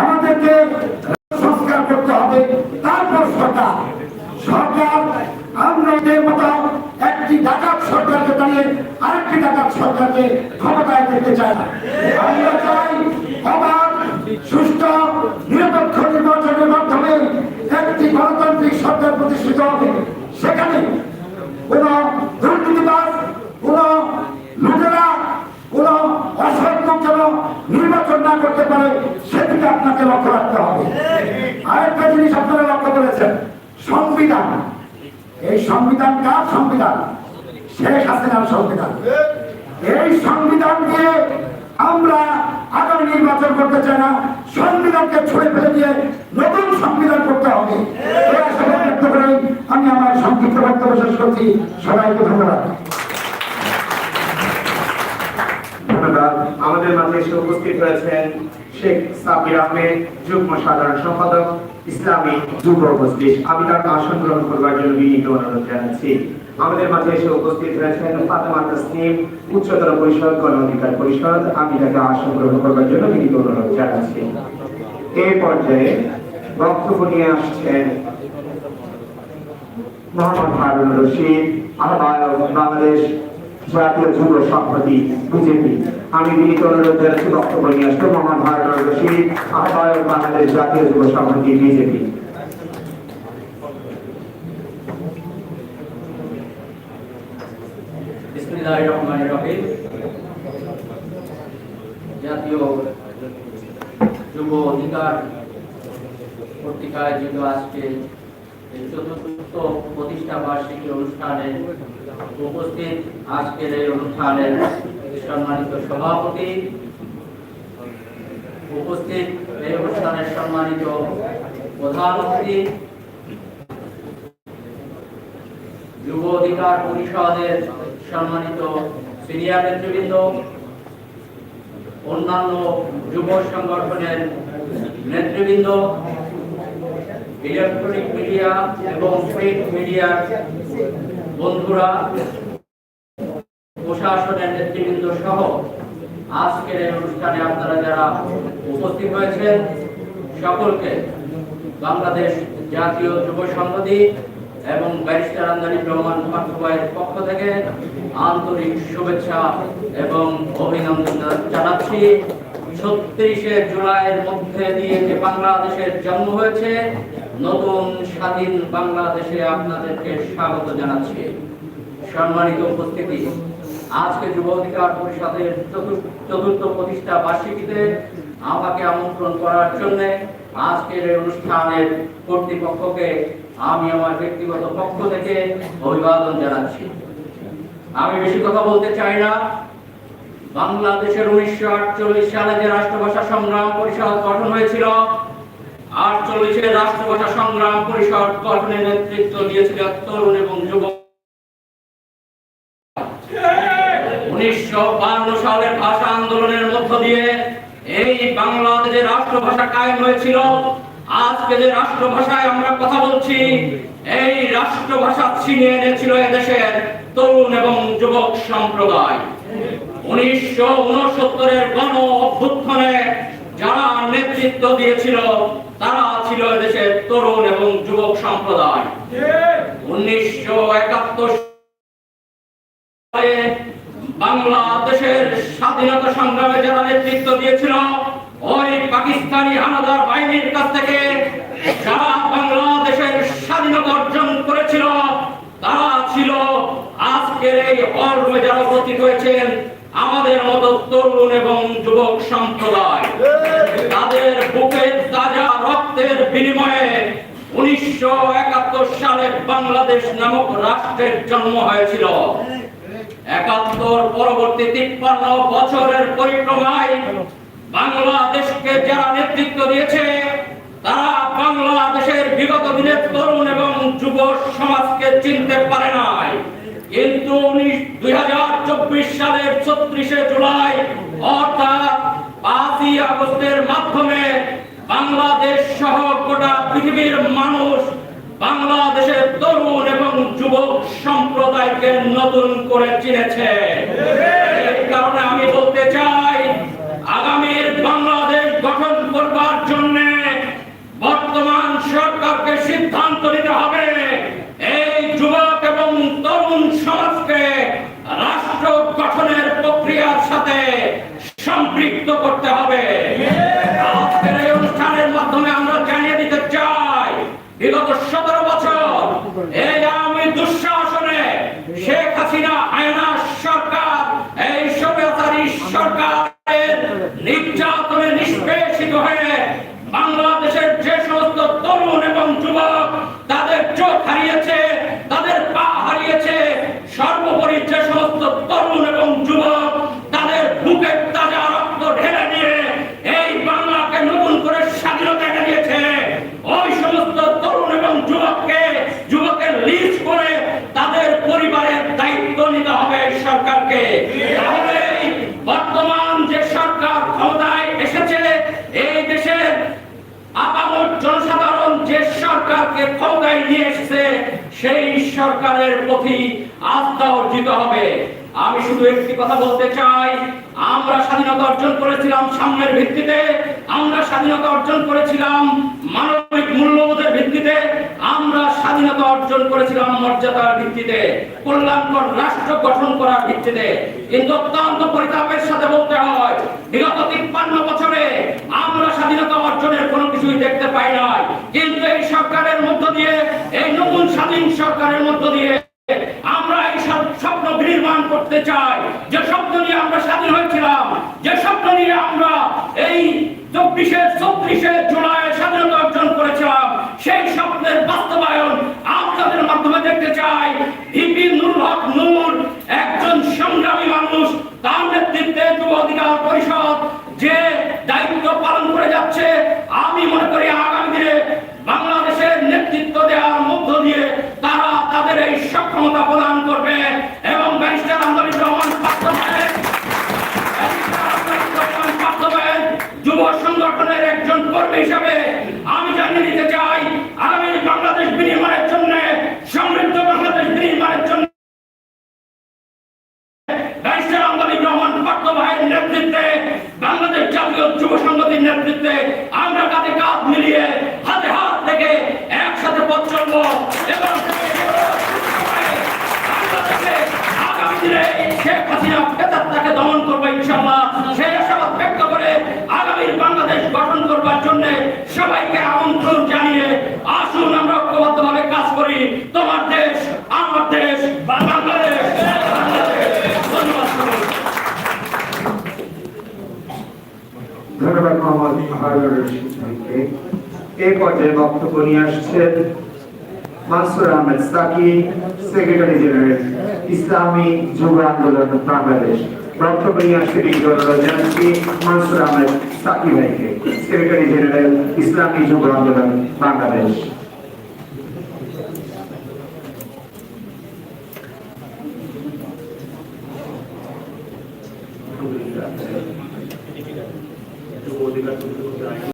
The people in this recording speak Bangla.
আমাদেরকে সংস্কার করতে হবে। তারপর সরকার। সরকার, আমরা মতো একটি ডাকাত সরকারকে দাঁড়িয়ে আরেকটি ডাকাত সরকারকে ক্ষমতায় দেখতে চাই না। আমরা চাই অবাধ, সুষ্ঠু, নিরপেক্ষ নির্বাচনের মাধ্যমে একটি গণতান্ত্রিক সরকার প্রতিষ্ঠিত হবে। সেখানে কোন দুর্নীতিবাদ কোন লুটেরা, কোন অসৎ লোক যেন নির্বাচন না করতে পারে, সেদিকে আপনাকে লক্ষ্য রাখতে হবে। আরেকটা জিনিস আপনারা লক্ষ্য করেছেন, সংবিধান। এই সংবিধান কার সংবিধান? শেখ হাসিনার সংবিধান। এই সংবিধান দিয়ে আমরা আগামী নির্বাচন করতে চাই না, সংবিধানকে ছুঁড়ে ফেলে দিয়ে নতুন সংবিধান করতে হবে। আমি আমার সংক্ষিপ্ত বক্তব্য শেষ করছি। সবাইকে ধন্যবাদ আমাদের মাঝে এসে উপস্থিত শেখ সাবির আহমেদ, যুগ্ম সাধারণ সম্পাদক, ইসলামী আমি তার গ্রহণ করবার জন্য বিনীত অনুরোধ জানাচ্ছি। আমাদের মাঝে এসে উপস্থিত রয়েছেন ফাতেমা তাসনিম, উচ্চতর পরিষদ গণ অধিকার পরিষদ। আমি তাকে আসন গ্রহণ করবার জন্য বিনীত অনুরোধ জানাচ্ছি। এই পর্যায়ে বক্তব্য নিয়ে আসছেন মোহাম্মদ হারুন রশিদ, আহ্বায়ক বাংলাদেশ জাতীয় যুব সংহতি বিজেপি। আমি অনুরোধ জানাচ্ছি বক্তব্য নিয়ে মোহাম্মদ হারুন রশিদ আহ্বায়ক বাংলাদেশ জাতীয় যুব সংহতি বিজেপি। অধিকার পত্রিকায় প্রতিষ্ঠা বার্ষিকী অনুষ্ঠানে উপস্থিত, আজকের এই অনুষ্ঠানের সম্মানিত সভাপতি উপস্থিত এই অনুষ্ঠানের সম্মানিত প্রধান অতিথি, যুব অধিকার পরিষদের সম্মানিত সিনিয়র নেতৃবৃন্দ, অন্যান্য যুব সংগঠনের নেতৃবৃন্দ, ইলেকট্রনিক মিডিয়া এবং প্রিন্ট মিডিয়ার বন্ধুরা প্রশাসনের নেতৃবৃন্দ সহ আজকের এই অনুষ্ঠানে আপনারা যারা উপস্থিত হয়েছেন সকলকে বাংলাদেশ জাতীয় যুব সংহতি এবং ব্যারিস্টার আন্দানি রহমান পার্থবাইয়ের পক্ষ থেকে আন্তরিক শুভেচ্ছা এবং অভিনন্দন জানাচ্ছি। ছত্রিশে জুলাইয়ের মধ্যে দিয়ে যে বাংলাদেশের জন্ম হয়েছে, নতুন স্বাধীন বাংলাদেশে আপনাদেরকে স্বাগত জানাচ্ছি। সম্মানিত উপস্থিতি। আজকে যুব অধিকার পরিষদের চতুর্থ প্রতিষ্ঠা বার্ষিকীতে আমাকে আমন্ত্রণ করার জন্য আজকের এই অনুষ্ঠানের কর্তৃপক্ষকে আমি আমার ব্যক্তিগত পক্ষ থেকে অভিবাদন জানাচ্ছি। আমি বেশি কথা বলতে চাই না। বাংলাদেশের উনিশশো আটচল্লিশ সালে যে রাষ্ট্রভাষা সংগ্রাম পরিষদ গঠন হয়েছিল আটচল্লিশের রাষ্ট্রভাষা সংগ্রাম পরিষদ গঠনের নেতৃত্ব দিয়েছিল তরুণ এবং যুবক উনিশশো সালের ভাষা আন্দোলনের মধ্য দিয়ে এই বাংলাদেশের রাষ্ট্রভাষা কায়েম হয়েছিল। আজকে যে রাষ্ট্রভাষায় আমরা কথা বলছি, এই রাষ্ট্রভাষা ছিনিয়ে এনেছিল এদেশের তরুণ এবং যুবক সম্প্রদায়। উনিশশো উনসত্তরের গণ অভ্যুত্থানে যারা নেতৃত্ব দিয়েছিল, তারা ছিল এদেশের তরুণ এবং যুবক সম্প্রদায়। উনিশশো একাত্তর বাংলাদেশের স্বাধীনতা সংগ্রামে যারা নেতৃত্ব দিয়েছিল, ওই পাকিস্তানি হানাদার বাহিনীর কাছ থেকে যারা বাংলাদেশের স্বাধীনতা অর্জন করেছিল, তারা ছিল আজকের এই অর্মে যারা উপস্থিত হয়েছেন, আমাদের মতো তরুণ এবং যুবক সম্প্রদায়। তাদের বুকের তাজা রক্তের বিনিময়ে উনিশশো একাত্তর সালে বাংলাদেশ নামক রাষ্ট্রের জন্ম হয়েছিল। একাত্তর পরবর্তী তিপ্পান্ন বছরের পরিক্রমায় বাংলাদেশকে যারা নেতৃত্ব দিয়েছে তারা বাংলাদেশের বিগত দিনের তরুণ এবং যুব সমাজকে চিনতে পারে নাই। কিন্তু উনিশ দুই হাজার চব্বিশ সালের ছত্রিশে জুলাই অর্থাৎ পাঁচই আগস্টের মাধ্যমে বাংলাদেশ সহ গোটা পৃথিবীর মানুষ বাংলাদেশের তরুণ এবং যুবক সম্প্রদায়কে নতুন করে চিনেছে। কারণে আমি বলতে চাই, আগামীর বাংলাদেশ গঠন করবার জন্য বর্তমান সরকারকে সিদ্ধান্ত নিতে হবে। এই যুবক এবং তরুণ সমাজকে রাষ্ট্র গঠনের প্রক্রিয়ার সাথে সম্পৃক্ত করতে হবে। সতেরো বছর। এই আমি দুঃশাসনে শেখ হাসিনা আয়না সরকার, এই সভ্যতারী সরকারের নির্যাতনে নিষ্পেষিত হয়ে বাংলাদেশের যে সমস্ত তরুণ এবং যুবক তাদের চোখ হারিয়েছে তাদের পা হারিয়েছে সর্বোপরি যে সমস্ত তরুণ এবং যুবক তাদের বুকের তাজা রক্ত ঢেলে নিয়ে এই বাংলাকে নতুন করে স্বাধীনতা এনে দিয়েছে ওই সমস্ত তরুণ এবং যুবককে যুবকের লিস্ট করে তাদের পরিবারের দায়িত্ব নিতে হবে এই সরকারকে তাহলে বর্তমান যে সরকার ক্ষমতায় এসেছে, এই দেশের আপামর জনসাধারণ যে সরকারকে ক্ষমতায় নিয়ে এসেছে, সেই সরকারের প্রতি আস্থা অর্জিত হবে। আমি শুধু একটি কথা বলতে চাই, আমরা স্বাধীনতা অর্জন করেছিলাম সামনের ভিত্তিতে আমরা স্বাধীনতা অর্জন করেছিলাম মানবিক মূল্যবোধের ভিত্তিতে, আমরা স্বাধীনতা অর্জন করেছিলাম মর্যাদার ভিত্তিতে, কল্যাণকর রাষ্ট্র গঠন করার ভিত্তিতে। কিন্তু অত্যন্ত পরিতাপের সাথে বলতে হয়, বিগত তিপ্পান্ন বছরে আমরা স্বাধীনতা অর্জনের কোনো কিছুই দেখতে পাই নাই। কিন্তু এই সরকারের মধ্য দিয়ে, এই নতুন স্বাধীন সরকারের মধ্য দিয়ে আমরা এই সব, স্বপ্ন নির্মাণ করতে চাই। যে স্বপ্ন নিয়ে আমরা স্বাধীন হয়েছিলাম যে স্বপ্ন নিয়ে আমরা এই চব্বিশে চব্বিশে জুলাই স্বাধীনতা অর্জন করেছিলাম, সেই স্বপ্নের বাস্তবায়ন আপনাদের মাধ্যমে দেখতে চাই। ভিপি নুরুল নূর, একজন সংগ্রামী মানুষ, তার নেতৃত্বে যুব অধিকার পরিষদ যে দায়িত্ব পালন করে যাচ্ছে, আমি মনে করি আগামী দিনে বাংলাদেশের নেতৃত্ব দেওয়ার মধ্য দিয়ে তারা তাদের এই সক্ষমতা প্রদান করবে ধন্যবাদ মোহাম্মদ হারুন রশিদ ভাইকে এই পর্যায়ে বক্তব্য নিয়ে আসছেন মানসুর আহমেদ সাকি, সেক্রেটারি জেনারেল, ইসলামী যুব আন্দোলন বাংলাদেশ। বক্তব্য নিয়ে আসছে জানাচ্ছি মানসুর আহমেদ সাকি ভাইকে, সেক্রেটারি জেনারেল, ইসলামী যুব আন্দোলন বাংলাদেশ।